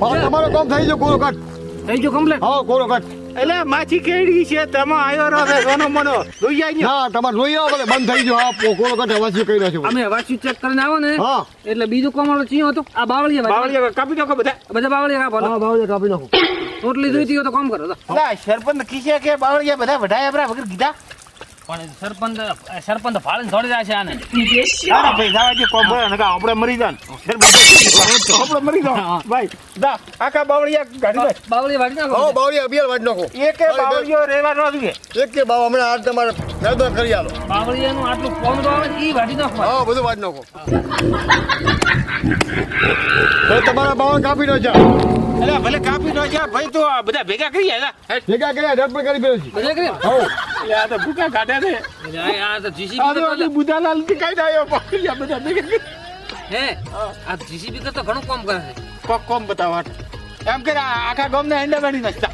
હા કામ થઈ ગયો કોરો કટ થઈ ગયો કમ્પ્લેટ હા કોરો કટ એટલે માછી કેડી છે તમે આયો રહો છે સોનો મનો. જોઈ આવો ભલે બંધ થઈ ગયો. હા કોરો કટ હવાસી કહી રહ્યો છું? અમે વાંચ્યું ચેક કરીને આવો ને. હા. એટલે બીજું કોમળો ચીયો હતો. આ બાવળિયા. બાવળિયા કાપી નાખો બધા. બધા બાવળિયા કાપો હા કાપી નાખો. રોટલી જોઈતી હોય તો કામ કરો સરપંચ કીશે કે બાવળિયા બધા વઢાયા બરા વગર કીધા? પણ સરપંચ સરપંચ ફાળીને છોડી જાય છે આને. સારા ભાઈ સાવા જે કોમ ભરે નકા આપણે મરી જાન. આપણે મરી જાન. ભાઈ દા આખા બાવળિયા ગાડી ભાઈ બાવળી વાડી નાખો. હા બાવળિયા અભિયાન વાડી નાખો. એક બાવળિયો રેવા ન જોઈએ એક કે બાવા હમણાં આ તમારે નદો કરી આલો. બાવળિયાનું આટલું કોમ તો આવે ઈ વાડી નાખો. હા બધું વાડી નાખો. તો તમારા બાવા કાપી નો જા. અલા ભલે કાપી નો જા ભાઈ તો બધા ભેગા કરી આલા ભેગા કર્યા રદ પર કરી ફેરવી ભેગા કરી હો. એટલે આ તો ભૂકા કાઢ્યા છે. આ આ તો જીસીબી બુધાલાલથી કાઢી આવ્યો બાવળિયા બધા હે? આ જીસીબી કરતા ઘણું કામ કરે છે. કોક કોમ બતાવો. એમ કે આ આખા ગામને હેન્ડા બાંધી નાખતા.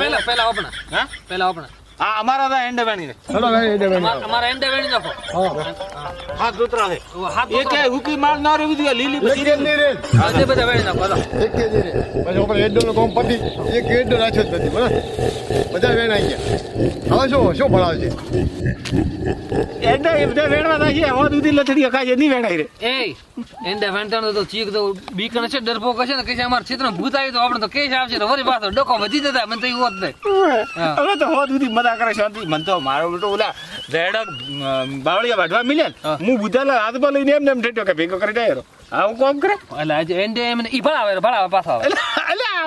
પેલા પહેલા ઓપના હા? પેલા ઓપના હા અમારા તો હેન્ડા બાંધી નાખ અમારા અમારા એંડા નાખો. હા. હાથ દોતરા છે ઓ હાથ એ કે હુકી માર ના રેવી જોઈએ લીલી બધી. રે નહીં રે આજે બધા વેણી ના હાલો. એક કે રે. પછી આપણે એડો નો કોમ પતી એક એડો રાખ્યો જ નથી બરાબર? બધા વેણ આવી ગયા. હવે શું શું ભણાવ છે? એડો એ બધા વેણવા થાય છે હોદ સુધી લથડી ખાય નહીં વેણાય રે. એ એંડા વેણતાનો તો ચીક તો બીકણ છે ડરપોક કશે ને કે અમાર ક્ષેત્ર ભૂત આવી તો આપણે તો કેસ આવશે ને વરી પાછો ડોકો વધી જતા મને તો એવું હોત નહીં. હવે તો હોત સુધી મજા કરે શાંતિ. મન તો મારો બેટો ઓલા રેડક બાવળિયા વાઢવા મિલે હું. બુધાલા હાથમાં લઈને એમને એમ ઠેઠ્યો કે ભેગો કરી ડાયરો હા હું કોમ કરે? એટલે આજે એન્ડે એમ ઈ ભણાવે ને ભણાવે પાછો આવે એટલે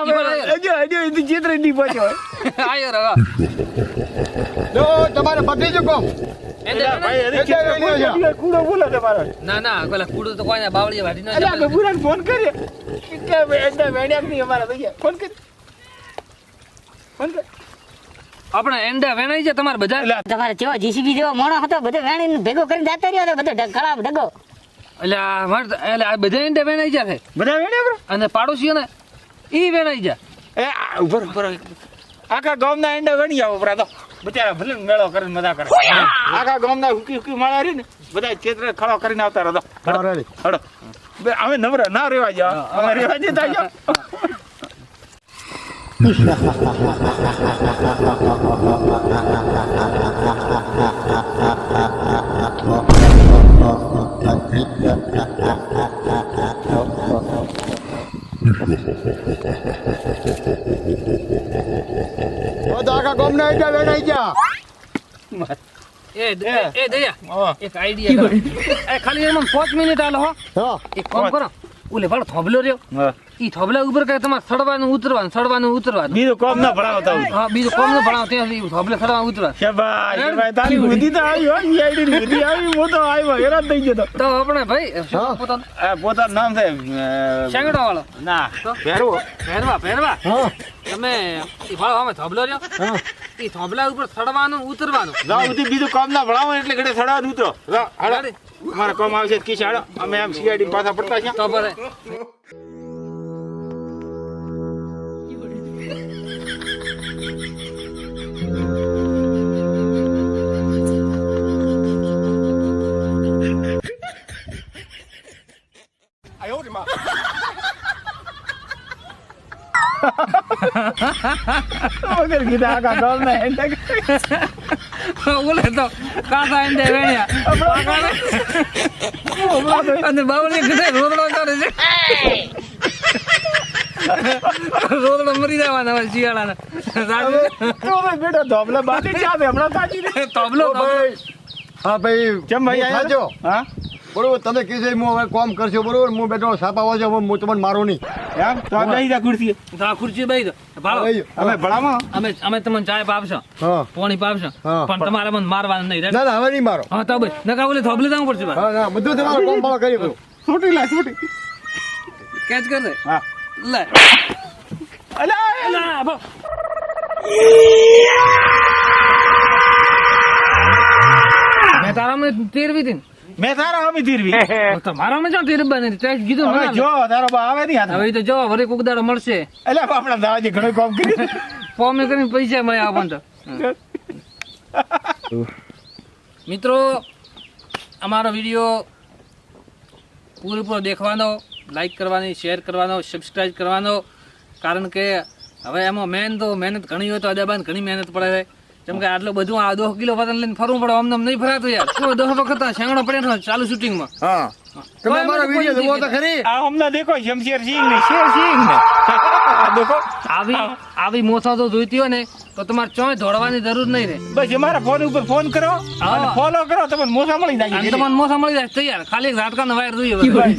ઈ ભણાય. હજુ હજુ એથી ચિત્ર નહીં પહોંચ્યો આયો રે જો તમારે પતી જ કોમ? ના ના પેલા કુડું તો કોઈ ના બાવળીએ વાટી ના જાય. ફોન કરીએ. કે એંડા વેણ્યા કે નહીં અમારા ભૈયા. ફોન કરી. ફોન કર. આપણે એંડા વેણાઈ છે તમારે બધા તમારે જેવો જીસીબી જેવો મોણો હતો બધો વેણીને ભેગો કરીને જતો રહ્યો હતો બધો ખરાબ ડગો એટલે મારે એટલે આ બધા એંડા વેણાઈ જાય બધા વેણ્યા બરો? અને પાડોશીઓ ને ઈ વેણાઈ જાય એ ઉપર ઉપર આખા ગામના એંડા વણી આવો પરા તો. બચારા ભલે મેળો કરીને મજા કરે. આખા ગામના હુકી હુકી માળા રહી ને બધા ચેત્ર ખડો કરીને આવતા રહો હડો. અમે નવરા ના રેવા જાવ અમે રેવા જતા જાવ હવે તો આખા ગામના હેડા વેણાઈ ગયા એ દ- એ દયા હા. એક ઓલે ભાડો થોભલો રહ્યો. હા. ઈ થોબલા ઉપર કે તમારે સડવાનું ઉતરવાનું સડવાનું ઉતરવાનું. બીજો કોમ ના ભણાવતા હોય હા બીજો કોમ ના ભણાવ ત્યાં સુધી થોભલે સડવાનું ઉતરવાનું શાબાશ, ભાઈ તારી બુદ્ધિ તો આવી હો ઈ આઈડી ની બુદ્ધિ આવી હું તો આવ્યો હેરાન થઈ ગયો તો. તો આપણે ભાઈ પોતાનું? આ પોતાનું નામ છે શેંગડો વાળો. ના. પહેરવો પહેરવા પહેરવા હા. તમે ઈ ભાડો અમે થોબલો રહ્યો? હા. ઈ થોભલા ઉપર સડવાનું ઉતરવાનું. બધી બીજું કામ ના ભણાવો એટલે ઘડે ચડવાનું ઉતરો. હાલો. ગાડી. કામ આવશે કિસ હાડો અમે આમ સીઆઈડી પાછા પડતા છે તો ભલે. વગર કીધા આખા ગામ ના ઓલે તો કાકા એંડે વેણ્યા અને બાવળી કીધે રોદડો કરે છે રોદડો મરી જવાના હોય શિયાળાના બેટા ધોબલા બાકી ચા દે હમણાં તાજી દે. તબલો હા ભાઈ કેમ ભાઈ? થાક્યો. હા બરોબર તમે કીધું હું હવે કોમ કરશો બરોબર? હું બેઠો સાપા વાજો હું તમને મારો નહીં. એમ? તો આ બેહી જા ખુરશી તો આ ખુરશી બેહી દો ભાડો ભાઈ, અમે ભણાવો. અમે અમે તમને ચાય પાવશો હા. પાણી પાવશો હા. પણ તમારે મને મારવાનું નહીં ના ના હવે નહીં મારો. હા તો ભાઈ નકા ઓલે થોબલે જવું પડશે હા ના બધું તમારું કોમ પાવા કરી દઉં છોટી લા છોટી કેચ કર દે. હા. લે. અલા લા તેરવી હતી. મેં તારા અમે ધીરવી તો મારામાં ચાલ તેરવી બને તે કીધું મને. જો તારો બા આવે નહીં હવે તો જો વરે કોક દાડો મળશે. એટલે આપણા દાવાજી ઘણું કામ કરી ફોર્મ કરીને પૈસા મળ્યા આપણને તો. મિત્રો અમારો વીડિયો પૂરેપૂરો દેખવાનો લાઈક કરવાની શેર કરવાનો સબસ્ક્રાઈબ કરવાનો. કારણ કે હવે એમાં મેન તો મહેનત ઘણી હોય તો અદાબાન ઘણી મહેનત પડે છે. જેમ કે આટલું બધું આ દોઢ કિલો વજન લઈને ફરવું પડે આમ નામ નહીં ફરાતું યાર. તો દોઢ વખત પડ્યો છે? ચાલુ શૂટિંગમાં. હા. તમે અમારો વિડિયો જોવો તો ખરી. આ અમને દેખો શમશેર સિંહ ને શેર સિંહ ને દેખો. આવી આવી મોસા તો જોઈતી હોય ને તો તમારે ચોય દોડવાની જરૂર નહીં રહે. બસ અમારા ફોન ઉપર ફોન કરો અને ફોલો કરો તમને મોસા મળી જાય તમને મોસા મળી જાય તૈયાર. ખાલી ઝાટકાનો વાયર જોઈએ બસ.